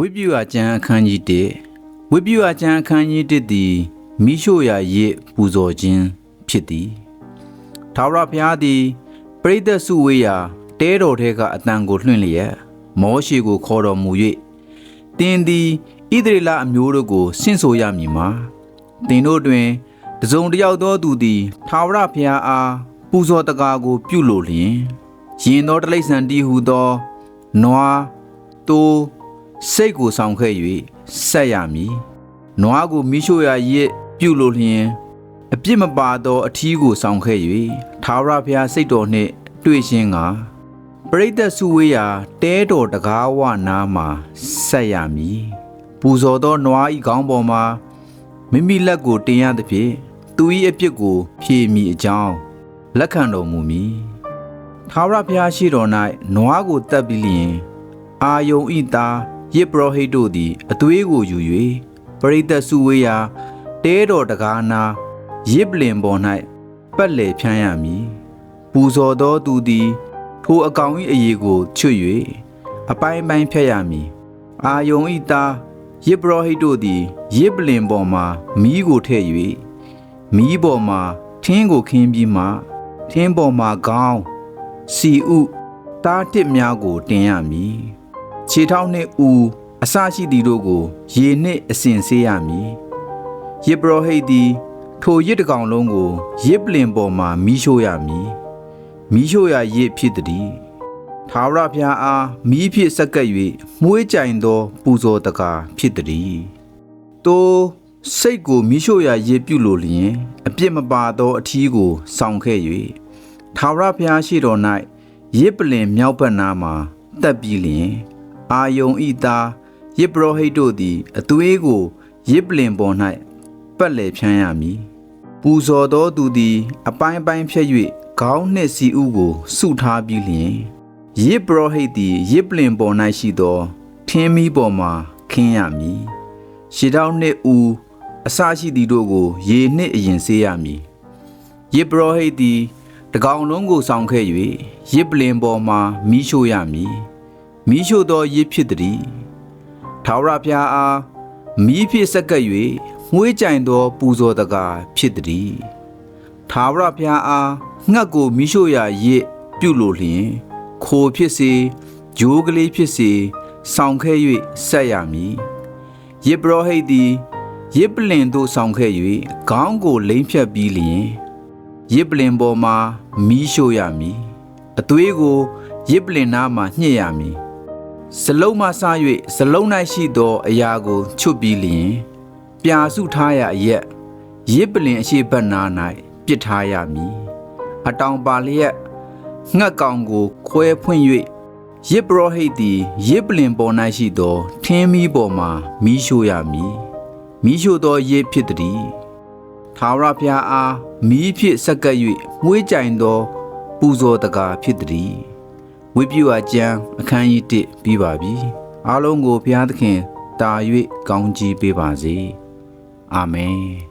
ဝိပ္ပယကျမ်းအခန်းကြီး1ဝိပ္ပယကျမ်းအခန်းကြီး1သည်မိရှို့ရာရစ်ပူဇော်ခြင်းဖြစ်သည်ထာဝရဘုရားသည်ပရိသတ်စုဝေးရာတဲတော်ထဲကအတန်ကိုလွှင့်လျက်မောရှေကိုခေါ်တော်မူ၍တင်းသည်ဣသရေလအမျိုးတို့ကိုဆင့်ဆိုရမည်မှာတင်းတို့တွင်တစုံတစ်ယောက်သောသူသည်ထာဝရဘုရားအားပူဇော်တကားကို ပြုလိုလျင်ရင်သောတိရစ္ဆာန်တည်းဟူသောနွားတိုး စိတ်ကိုဆောင်ခဲ့၍ဆက်ရမည်။နွားကိုမိရှို့ရာရစ်ပြုလို့လျင်အပြစ်မပါသောအထီးကိုဆောင်ခဲ့၍သာဝရဘုရားစိတ်တော်နှင့်တွေ့ရှင်းကပရိသတ်စုဝေးရာတဲတော်တကားဝနာမှာဆက်ရမည်။ပူဇော်သောနွားဤခေါင်းပေါ်မှာမိမိလက်ကိုတင်ရသဖြင့်သူ၏အပြစ်ကို ဖြေမိအကြောင်းလက်ခံတော်မူမည်။သာဝရဘုရားရှိတော်၌နွားကိုတက်ပြီးလျင် အာယုံဤသား ယစ်ပရောဟိတ်တို့သည်အသွေးကိုယူ၍ပရိသတ်စုဝေးရာတဲတော်တကားနာရစ်ပလင်ပေါ်၌ပတ်လေဖြန်းရမည်ပူဇော်သောသူသည်ထိုအကောင်၏အရေးကိုချွတ်၍အပိုင်းပိုင်းဖြတ်ရမည်အာယုံဤသားယစ်ပရောဟိတ်တို့သည်ရစ်ပလင်ပေါ်မှမီးကိုထည့်၍မီးပေါ်မှထင်းကိုခင်းပြီးမှထင်းပေါ်မှခေါင်းစီဥတားတစ်များကိုတင်ရမည် ခြေထောက်နှင့်ဦးအစရှိသည်တို့ကို ရေနှင့်အစင်ဆေးရမည်ယေဘရဟိတ်သည်ထိုရစ်တကောင်လုံးကိုရစ်ပလင်ပေါ်မှမီးရှို့ရမည်မီးရှို့ရရစ်ဖြစ်သည်သာဝရဘုရားအားမီးဖြစ်ဆက်ကပ်၍မှုေးကြိုင်သော ပူဇော်တကားဖြစ်သည်တိုးစိတ်ကိုမိရှို့ရာရစ်ပြုလို့လျင် အပြစ်မပါသောအထီးကိုဆောင်ခဲ့၍သာဝရဘုရားရှိတော်၌ရစ်ပလင်မြောက်ဘက်နားမှာတက်ပြီးလျင် အာယုံဤသားယစ်ပရောဟိတ်တို့သည်အသွေးကိုယစ်ပလင်ပေါ်၌ပတ်လေဖြန်းရမည်ပူဇော်သောသူသည် အပိုင်းပိုင်းဖြတ်၍ခေါင်းနှင့်စီဥကိုစုထားပြီးလျင်ယစ်ပရောဟိတ်သည်ယစ်ပလင်ပေါ်၌ရှိသောထင်းမီးပေါ်မှခင်းရမည်ရှေတောင်းနှင့်ဦးအစရှိသည်တို့ကို ရေနှင့်အရင်ဆေးရမည်ယစ်ပရောဟိတ်သည်တကောင်လုံးကိုဆောင်ခဲ့၍ယစ်ပလင်ပေါ်မှမီးရှို့ရမည် မိရှို့သောရစ်ဖြစ်သည်ထာဝရဘုရားအားမိဖြစ်ဆက်ကပ်၍မှုေးကြိုင်သော ပူဇော်တကားဖြစ်သည်ထာဝရဘုရားအားငှက်ကိုမိရှို့ရာရစ်ပြုလို့လျင်ခိုဖြစ်စေဂျိုးကလေးဖြစ်စေဆောင်ခဲ၍ဆက်ရမည်ယေဘရဟိတ်သည်ယေပလင်သို့ဆောင်ခဲ့၍ခေါင်းကိုလိမ့်ဖြတ်ပြီးလျင်ယေပလင်ပေါ်မှာမီးရှို့ရမည်အသွေးကိုယေပလင်နားမှာညှစ်ရမည် စလုံးမှစ၍စလုံး၌ရှိသောအရာကိုချွတ်ပြီးလျင် ပြာစုထားရအရက်ရစ်ပလင်အရှိဘက်နား၌ပစ်ထားရမည်အတောင်ပါလျက်ငှက်ကောင်ကိုခွဲဖွင့်၍ရစ်ပရောဟိတ်သည်ရစ်ပလင်ပေါ်၌ရှိသောထင်းမီးပေါ်မှမီးရှို့ရမည်မီးရှို့သောရစ်ဖြစ်သည်ထာဝရဘုရားအားမီးဖြစ်ဆက်ကပ်၍မှုေးကြိုင်သော ပူဇော်တကားဖြစ်သည် ဝိပုယကျမ်းအခန်းကြီး1ပြီးပါပြီအားလုံးကိုဘုရားသခင်တာ၍ကောင်းချီးပေးပါစေအာမင်